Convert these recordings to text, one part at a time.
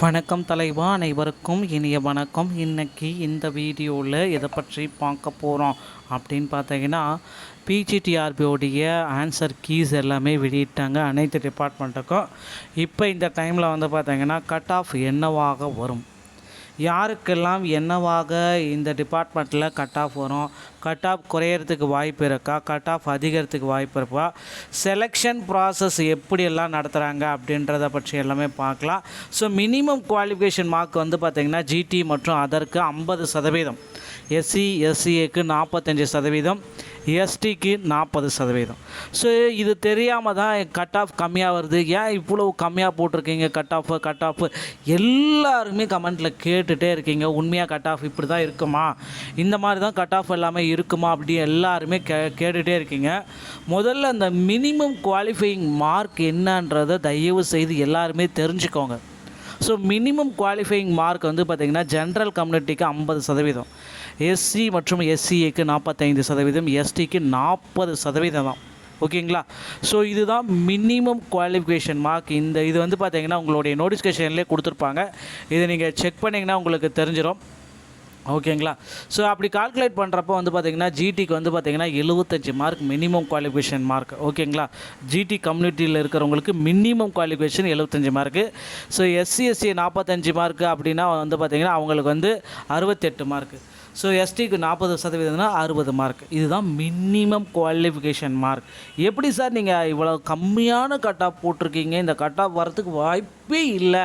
வணக்கம் தலைவா அனைவருக்கும் இனிய வணக்கம். இன்னைக்கு இந்த வீடியோவில் எதை பற்றி பார்க்க போகிறோம் அப்படின்னு பார்த்தீங்கன்னா பிஜிடிஆர்பியோடைய ஆன்சர் கீஸ் எல்லாமே வெளியிட்டாங்க அனைத்து டிபார்ட்மெண்ட்டுக்கும் இப்போ இந்த டைமில் வந்து பார்த்தீங்கன்னா கட் ஆஃப் என்னவாக வரும்? யாருக்கெல்லாம் என்னவாக இந்த டிபார்ட்மெண்ட்டில் கட் ஆஃப் வரும்? கட் ஆஃப் குறையறதுக்கு வாய்ப்பு இருக்கா? கட் ஆஃப் அதிகரித்துக்கு வாய்ப்பு இருக்கா? செலெக்ஷன் ப்ராசஸ் எப்படியெல்லாம் நடத்துகிறாங்க அப்படின்றத பற்றி எல்லாமே பார்க்கலாம். ஸோ மினிமம் குவாலிஃபிகேஷன் மார்க் வந்து பார்த்திங்கன்னா ஜிடி மற்றும் அதற்கு ஐம்பது சதவீதம். எஸ்சி எஸ்சிஏக்கு நாற்பத்தஞ்சு சதவீதம். எஸ்டிக்கு நாற்பது சதவீதம். ஸோ இது தெரியாமல் தான் கட் ஆஃப் கம்மியாக வருது. ஏன் இவ்வளோ கம்மியாக போட்டிருக்கீங்க? கட் ஆஃப் கட் ஆஃப் எல்லாருமே கமெண்ட்டில் கேட்டுகிட்டே இருக்கீங்க. உண்மையாக கட் ஆஃப் இப்படி தான் இருக்குமா? இந்த மாதிரி தான் கட் ஆஃப் எல்லாமே இருக்குமா அப்படி எல்லாருமே கே கேட்டுகிட்டே இருக்கீங்க. முதல்ல அந்த மினிமம் குவாலிஃபையிங் மார்க் என்னன்றதை தயவு செய்து எல்லாருமே தெரிஞ்சுக்கோங்க. ஸோ மினிமம் குவாலிஃபையிங் மார்க் வந்து பார்த்திங்கன்னா ஜென்ரல் கம்யூனிட்டிக்கு ஐம்பது சதவீதம். எஸ்சி மற்றும் எஸ்சிஏக்கு நாற்பத்தைந்து சதவீதம் எஸ்டிக்கு நாற்பது சதவீதம் தான். ஓகேங்களா? ஸோ இதுதான் மினிமம் குவாலிஃபிகேஷன் மார்க் இந்த இது வந்து பார்த்தீங்கன்னா உங்களுடைய நோட்டிஃபிகேஷன்லேயே கொடுத்துருப்பாங்க. இதை நீங்கள் செக் பண்ணிங்கன்னா உங்களுக்கு தெரிஞ்சிடும் ஓகேங்களா? ஸோ அப்படி கால்குலேட் பண்ணுறப்போ வந்து பார்த்தீங்கன்னா ஜிடிக்கு வந்து பார்த்தீங்கன்னா எழுபத்தஞ்சி மார்க் மினிமம் குவாலிஃபிகேஷன் மார்க் ஓகேங்களா? ஜிடி கம்யூனிட்டியில் இருக்கிறவங்களுக்கு மினிமம் குவாலிஃபிகேஷன் எழுபத்தஞ்சி மார்க்கு ஸோ எஸ்சி எஸ்சி நாற்பத்தஞ்சு மார்க்கு அப்படின்னா வந்து பார்த்தீங்கன்னா அவங்களுக்கு வந்து அறுபத்தெட்டு மார்க்கு ஸோ எஸ்டிக்கு நாற்பது சதவீதம்னா அறுபது மார்க் இதுதான் மினிமம் குவாலிஃபிகேஷன் மார்க் எப்படி சார் நீங்கள் இவ்வளோ கம்மியான கட் ஆஃப் போட்டிருக்கீங்க? இந்த கட் ஆஃப் வரத்துக்கு வாய்ப்பு இல்லை.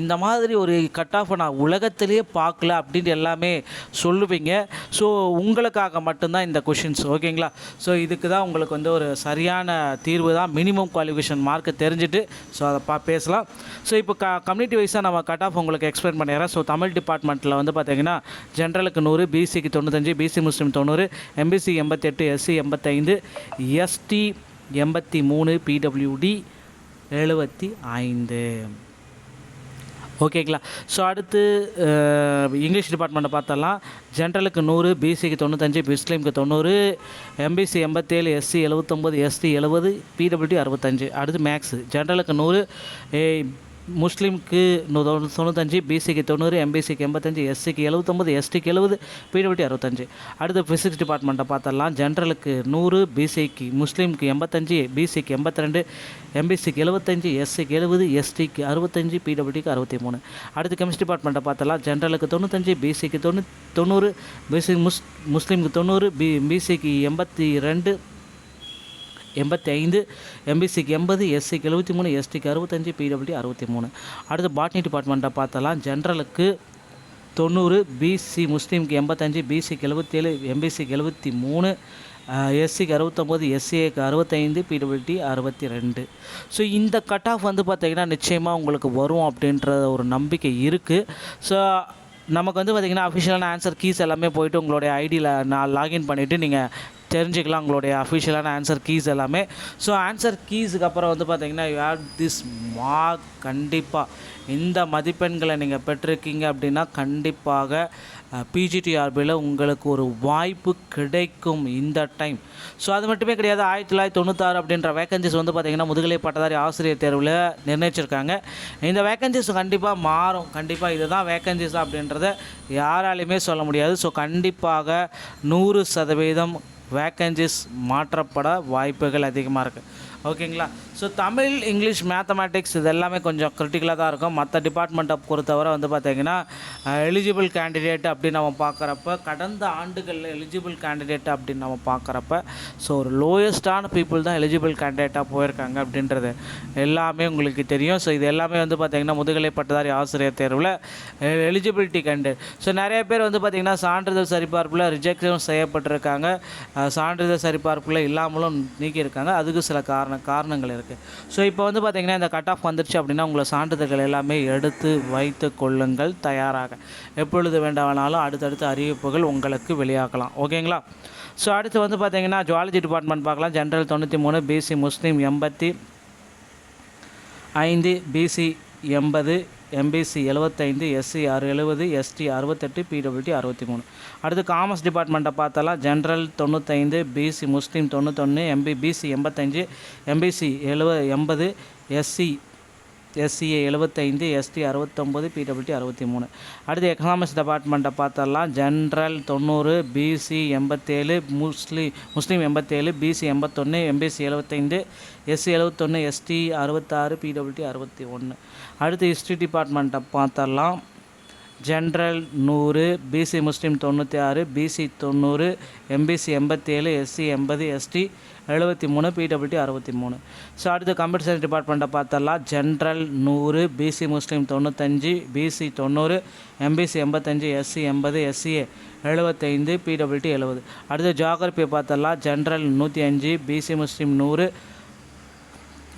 இந்த மாதிரி ஒரு கட் ஆஃபை நான் உலகத்திலே பார்க்கல அப்படின்ட்டு எல்லாமே சொல்லுவீங்க. ஸோ உங்களுக்காக மட்டும்தான் இந்த கொஷின்ஸ் ஓகேங்களா ஸோ இதுக்கு தான் உங்களுக்கு வந்து ஒரு சரியான தீர்வு தான். மினிமம் குவாலிஃபிகேஷன் மார்க்கை தெரிஞ்சுட்டு ஸோ அதை பா பேசலாம். ஸோ இப்போ க கம்யூனிட்டி வைஸாக நம்ம கட் ஆஃப் உங்களுக்கு எக்ஸ்பிளைன் பண்ணிடுறேன். ஸோ தமிழ் டிபார்ட்மெண்ட்டில் வந்து பார்த்தீங்கன்னா ஜென்ரலுக்கு நூறு பிசிக்கு தொண்ணூத்தஞ்சு பிசி முஸ்லீம் தொண்ணூறு எம்பிசி எண்பத்தெட்டு எஸ்சி எண்பத்தைந்து எஸ்டி எண்பத்தி மூணு பிடபிள்யூடி எழுபத்தி ஐந்து. ஓகேங்களா? ஸோ அடுத்து இங்கிலீஷ் டிபார்ட்மெண்ட்டை பார்த்தலாம் ஜென்ரலுக்கு நூறு பிசிக்கு தொண்ணூத்தஞ்சு முஸ்லீமுக்கு தொண்ணூறு எம்பிசி எண்பத்தேழு எஸ்சி எழுபத்தொம்போது எஸ்டி எழுபது பிடபிள்யூடி அறுபத்தஞ்சு. அடுத்து மேக்ஸு ஜென்ரலுக்கு நூறு முஸ்லீமுக்கு தொண்ணூத்தஞ்சு பிசிக்கு தொண்ணூறு எம்பிசிக்கு எண்பத்தஞ்சு எஸ்சிக்கு எழுபத்தொம்பது எஸ்டிக்கு எழுபது பிடபிள்யூடி அறுபத்தஞ்சு அடுத்து ஃபிசிக்ஸ் டிபார்ட்மெண்ட்டை பார்த்தலாம் ஜென்ரலுக்கு நூறு பிசிக்கு முஸ்லீமுக்கு எண்பத்தஞ்சு பிசிக்கு எண்பத்தி ரெண்டு எம்பிசிக்கு எழுபத்தஞ்சு எஸ்சிக்கு எழுபது எஸ்டிக்கு அறுபத்தஞ்சு பிடபிள்யூடிக்கு அறுபத்தி மூணு அடுத்து கெமிஸ்ட்ரி டிபார்ட்மெண்ட்டை பார்த்தலாம் ஜென்ரலுக்கு தொண்ணூத்தஞ்சு பிசிக்கு தொண்ணூ தொண்ணூறு பிசி முஸ் முஸ்லீமுக்கு தொண்ணூறு பி பிசிக்கு எண்பத்தி ரெண்டு எண்பத்தி ஐந்து எம்பிசிக்கு எண்பது எஸ்சிக்கு எழுபத்தி மூணு எஸ்டிக்கு அறுபத்தஞ்சு பிடபிள்யூ அறுபத்தி மூணு. அடுத்து பாட்னி டிபார்ட்மெண்ட்டை பார்த்தலாம் ஜென்ரலுக்கு தொண்ணூறு பிசி முஸ்லீமுக்கு எண்பத்தஞ்சு பிசிக்கு எழுபத்தேழு எம்பிசிக்கு எழுபத்தி மூணு எஸ்சிக்கு அறுபத்தொம்போது எஸ்சிஏக்கு அறுபத்தைந்து பிடபிள்டி அறுபத்தி ரெண்டு. ஸோ இந்த கட் ஆஃப் வந்து பார்த்திங்கன்னா நிச்சயமாக உங்களுக்கு வரும் அப்படின்ற ஒரு நம்பிக்கை இருக்குது ஸோ நமக்கு வந்து பார்த்திங்கன்னா அஃபிஷியலான ஆன்சர் கீஸ் எல்லாமே போயிட்டு உங்களுடைய ஐடியில் நான் லாகின் பண்ணிவிட்டு நீங்கள் தெரிஞ்சுக்கலாம் உங்களுடைய அஃபிஷியலான ஆன்சர் கீஸ் எல்லாமே. ஸோ ஆன்சர் கீஸுக்கு அப்புறம் வந்து பார்த்தீங்கன்னா யூ ஹேவ் திஸ் மார்க் கண்டிப்பாக இந்த மதிப்பெண்களை நீங்கள் பெற்றிருக்கீங்க அப்படின்னா கண்டிப்பாக பிஜிடிஆர்பியில் உங்களுக்கு ஒரு வாய்ப்பு கிடைக்கும் இந்த டைம் ஸோ அது மட்டுமே கிடையாது. ஆயிரத்தி தொள்ளாயிரத்தி தொண்ணூத்தாறு அப்படின்ற வேகன்சிஸ் வந்து பார்த்திங்கன்னா முதுகலை பட்டதாரி ஆசிரியர் தேர்வில் நிர்ணயிச்சிருக்காங்க. இந்த வேகன்சிஸ் கண்டிப்பாக மாறும். கண்டிப்பாக இதுதான் வேகன்சிஸ் அப்படின்றத யாராலையுமே சொல்ல முடியாது. ஸோ கண்டிப்பாக நூறு சதவீதம் வேக்கன்சிஸ் மாற்றப்பட வாய்ப்புகள் அதிகமாக இருக்குது ஓகேங்களா? ஸோ தமிழ் இங்கிலீஷ் மேத்தமேட்டிக்ஸ் இது எல்லாமே கொஞ்சம் க்ரிட்டிக்கலாக தான் இருக்கும். மற்ற டிபார்ட்மெண்ட்டை பொறுத்தவரை வந்து பார்த்திங்கன்னா எலிஜிபிள் கேண்டிடேட் அப்படின்னு நம்ம பார்க்குறப்ப கடந்த ஆண்டுகளில் எலிஜிபிள் கேண்டிடேட் அப்படின்னு நம்ம பார்க்குறப்ப ஸோ ஒரு லோயஸ்டான பீப்புள் தான் எலிஜிபிள் கேண்டிடேட்டாக போயிருக்காங்க அப்படின்றது எல்லாமே உங்களுக்கு தெரியும். ஸோ இது எல்லாமே வந்து பார்த்திங்கன்னா முதுகலை பட்டதாரி ஆசிரியர் தேர்வில் எலிஜிபிலிட்டி கேண்டிடேட் ஸோ நிறைய பேர் வந்து பார்த்திங்கன்னா சான்றிதழ் சரிபார்ப்பில் ரிஜெக்ஷன் செய்யப்பட்டிருக்காங்க. சான்றிதழ் சரிபார்ப்பில் இல்லாமலும் நீக்கியிருக்காங்க. அதுக்கு சில காரணம் காரண காரணங்கள் இருக்குது ஸோ இப்போ வந்து பார்த்திங்கன்னா இந்த கட் ஆஃப் வந்துருச்சு அப்படின்னா உங்களை சான்றிதழ்கள் எல்லாமே எடுத்து வைத்து கொள்ளுங்கள் தயாராக. எப்பொழுது வேண்டாமானாலும் அடுத்தடுத்த அறிவிப்புகள் உங்களுக்கு வெளியாகலாம். ஓகேங்களா ஸோ அடுத்து வந்து பார்த்திங்கன்னா ஜுவாலஜி டிபார்ட்மெண்ட் பார்க்கலாம். ஜென்ரல் தொண்ணூற்றி மூணு பிசி முஸ்லீம் எண்பத்தி ஐந்து பிசி எண்பது எம்பிசி எழுபத்தைந்து எஸ்சி அறு எழுபது எஸ்டி அறுபத்தெட்டு பிடபிள்யூடி அறுபத்தி மூணு அடுத்து காமர்ஸ் டிபார்ட்மெண்ட்டை பார்த்தாலாம். ஜென்ரல் தொண்ணூத்தைந்து பிசி முஸ்லீம் தொண்ணூத்தொன்று எம்பி பிசி எண்பத்தஞ்சு எம்பிசி எழுவ எண்பது எஸ்சி எஸ்சிஏ எழுபத்தைந்து எஸ்டி அறுபத்தொம்போது பிடபிள்யூடி அறுபத்தி மூணு அடுத்து எக்கனாமிக்ஸ் டிபார்ட்மெண்ட்டை பார்த்தரலாம் ஜென்ரல் தொண்ணூறு பிசி எண்பத்தேழு முஸ்லீம் முஸ்லீம் எண்பத்தேழு பிசி எண்பத்தொன்று எம்பிசி எழுபத்தைந்து எஸ்சி எழுபத்தொன்று எஸ்டி அறுபத்தாறு பிடபிள்யூடி அறுபத்தி ஒன்று அடுத்து ஹிஸ்ட்ரி டிபார்ட்மெண்ட்டை பார்த்தரலாம் ஜென்ரல் நூறு பிசி முஸ்லீம் தொண்ணூற்றி ஆறு பிசி தொண்ணூறு எம்பிசி எண்பத்தேழு எஸ்சி எண்பது எஸ்டி எழுபத்தி மூணு பிடபிள்யூடி அறுபத்தி மூணு. ஸோ அடுத்து கம்ப்யூட்டர் சயின்ஸ் டிபார்ட்மெண்ட்டை பார்த்தலாம் ஜென்ரல் நூறு பிசி முஸ்லீம் தொண்ணூத்தஞ்சு பிசி தொண்ணூறு எம்பிசி எண்பத்தஞ்சு எஸ்சி எண்பது எஸ்சிஏ எழுபத்தைந்து பிடபிள்யூடி எழுபது அடுத்து ஜியாகிரபி பார்த்தலாம் ஜென்ரல் நூற்றி அஞ்சு பிசி முஸ்லீம் நூறு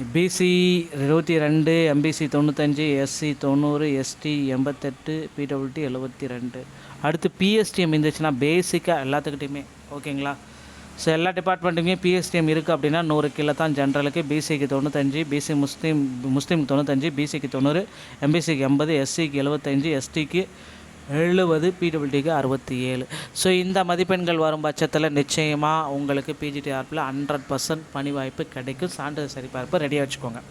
பிசி இருபத்தி ரெண்டு எம்பிசி தொண்ணூத்தஞ்சு எஸ்சி தொண்ணூறு எஸ்டி எண்பத்தெட்டு பிடபிள்டி எழுபத்தி ரெண்டு அடுத்து பிஎஸ்டிஎம் இருந்துச்சுன்னா பேசிக்காக எல்லாத்துக்கிட்டையுமே ஓகேங்களா? ஸோ எல்லா டிபார்ட்மெண்ட்டுமே பிஎஸ்டிஎம் இருக்குது அப்படின்னா நூறு கீழே தான் ஜென்ரலுக்கு பிசிக்கு தொண்ணூத்தஞ்சு பிசி முஸ்லீம் முஸ்லீம் தொண்ணூத்தஞ்சு பிசிக்கு தொண்ணூறு எம்பிசிக்கு எண்பது எஸ்சிக்கு எழுபத்தஞ்சு எஸ்டிக்கு எழுபது பிடபிள்யூடிக்கு அறுபத்தி ஏழு. ஸோ இந்த மதிப்பெண்கள் வரும் பட்சத்தில் நிச்சயமாக உங்களுக்கு பிஜிடி ஆர்ப்பில் ஹண்ட்ரட் பர்சன்ட் பணி வாய்ப்பு கிடைக்கும். சான்றிதழ் சரிபார்ப்பு ரெடியாக வச்சுக்கோங்க.